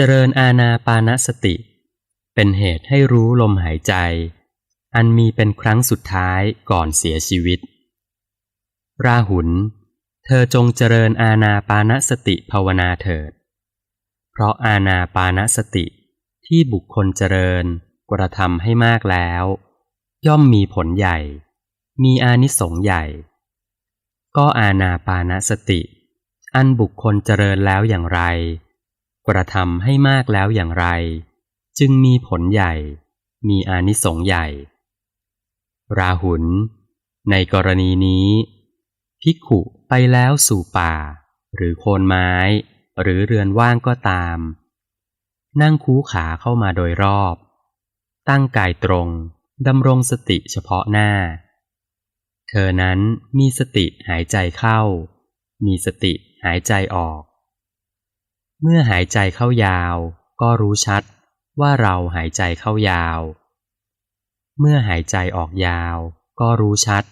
เจริญอาณาปานสติ เป็นเหตุให้รู้ลมหายใจ อันมีเป็นครั้งสุดท้ายก่อนเสียชีวิต ราหุล เธอจงเจริญอาณาปานสติภาวนาเถิด เพราะอาณาปานสติที่บุคคลเจริญกระทำให้มากแล้ว ย่อมมีผลใหญ่ มีอานิสงส์ใหญ่ ก็อาณาปานสติ อันบุคคลเจริญแล้วอย่างไร กระทำให้มากแล้วอย่างไร จึงมีผลใหญ่ มีอานิสงส์ใหญ่ ราหุล ในกรณีนี้ภิกขุไปแล้วสู่ป่า หรือโคนไม้ หรือเรือนว่างก็ตาม นั่งคูขาเข้ามาโดยรอบ ตั้งกายตรงดำรงสติเฉพาะหน้า เธอนั้นมีสติหายใจเข้า มีสติหายใจออก เมื่อหายใจเข้ายาว ก็รู้ชัดว่าเราหายใจเข้ายาว เมื่อหายใจออกยาว ก็รู้ชัด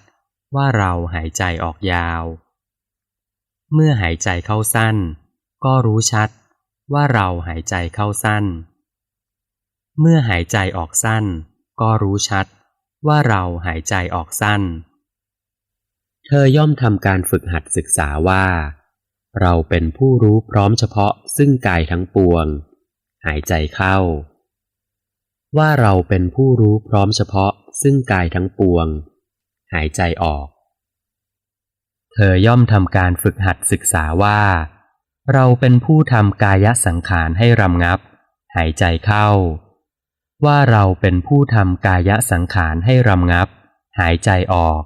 ว่าเราหายใจออกยาว เมื่อหายใจเข้าสั้น ก็รู้ชัดว่าเราหายใจเข้าสั้น เมื่อหายใจออกสั้น ก็รู้ชัดว่าเราหายใจออกสั้น เธอย่อมทำการฝึกหัดศึกษาว่า เราเป็นผู้รู้พร้อมเฉพาะซึ่งกายทั้งปวง หายใจเข้า ว่าเราเป็นผู้รู้พร้อมเฉพาะซึ่งกายทั้งปวง หายใจออก เธอย่อมทำการฝึกหัดศึกษาว่า เราเป็นผู้ทำกายสังขารให้รำงับ หายใจเข้า ว่าเราเป็นผู้ทำกายสังขารให้รำงับ หายใจออก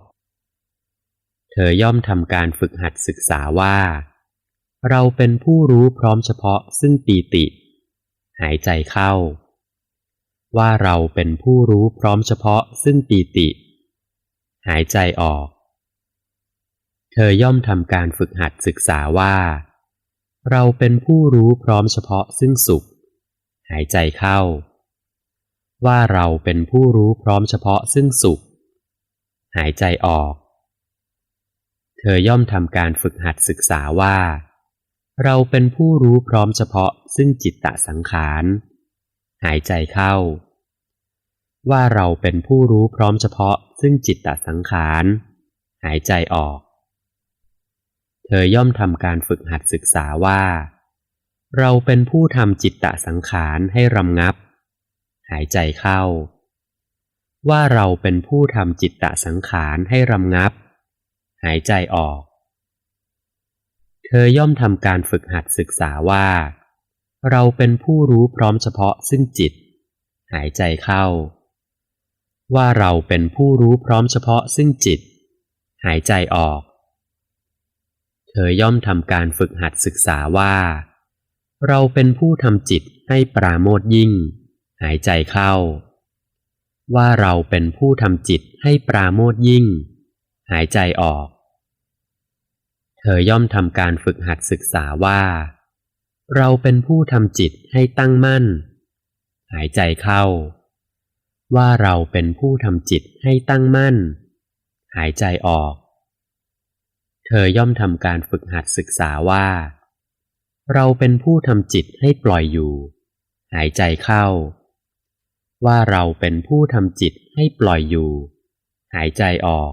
เธอย่อมทำการฝึกหัดศึกษาว่า เราเป็นผู้รู้พร้อมเฉพาะซึ่งปีติ หายใจเข้า ว่าเราเป็นผู้รู้พร้อมเฉพาะซึ่งปีติ หายใจออก เธอย่อมทำการฝึกหัดศึกษาว่า เราเป็นผู้รู้พร้อมเฉพาะซึ่งสุข หายใจเข้า ว่าเราเป็นผู้รู้พร้อมเฉพาะซึ่งสุข หายใจออก เธอย่อมทำการฝึกหัดศึกษาว่า เราเป็นผู้รู้พร้อมเฉพาะซึ่งจิตตสังขาร หายใจเข้า ว่าเราเป็นผู้รู้พร้อมเฉพาะซึ่งจิตตสังขาร หายใจออก เธอย่อมทำการฝึกหัดศึกษาว่า เราเป็นผู้ทำจิตตสังขารให้รำงับ หายใจเข้า ว่าเราเป็นผู้ทำจิตตสังขารให้รำงับ หายใจออก เธอย่อมทำการฝึกหัดศึกษาว่า เราเป็นผู้รู้พร้อมเฉพาะซึ่งจิต หายใจเข้า ว่าเราเป็นผู้รู้พร้อมเฉพาะซึ่งจิต หายใจออก เธอย่อมทำการฝึกหัดศึกษาว่า เราเป็นผู้ทำจิตให้ปราโมทยิ่ง หายใจเข้า ว่าเราเป็นผู้ทำจิตให้ปราโมทยิ่ง หายใจออก เธอย่อมทำการฝึกหัดศึกษาว่า เราเป็นผู้ทำจิตให้ตั้งมั่น หายใจเข้า ว่าเราเป็นผู้ทำจิตให้ตั้งมั่น หายใจออก เธอย่อมทำการฝึกหัดศึกษาว่า เราเป็นผู้ทำจิตให้ปล่อยอยู่ หายใจเข้า ว่าเราเป็นผู้ทำจิตให้ปล่อยอยู่ หายใจออก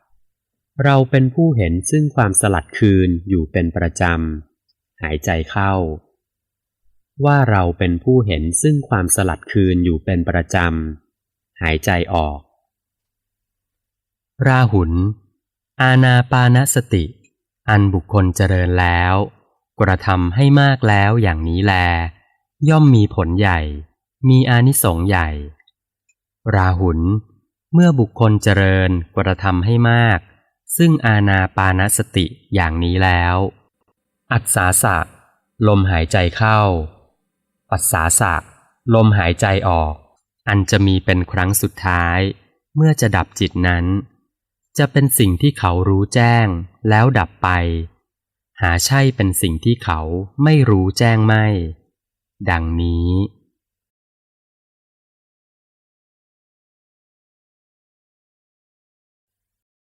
เราเป็นผู้เห็นซึ่งความสลัดคืนอยู่เป็นประจำ หายใจเข้า ว่าเราเป็นผู้เห็นซึ่งความสลัดคืนอยู่เป็นประจำ หายใจออก ราหุล อาณาปานสติ อันบุคคลเจริญแล้ว กระทำให้มากแล้วอย่างนี้แล ย่อมมีผลใหญ่ มีอานิสงส์ใหญ่ ราหุล เมื่อบุคคลเจริญกระทำให้มาก ซึ่งอาณาปานสติอย่างนี้แล้ว อัศสาสะ ลมหายใจเข้า ปัสสาสะ ลมหายใจออก อันจะมีเป็นครั้งสุดท้าย เมื่อจะดับจิตนั้น จะเป็นสิ่งที่เขารู้แจ้งแล้วดับไป หาใช่เป็นสิ่งที่เขาไม่รู้แจ้งไม่ ดังนี้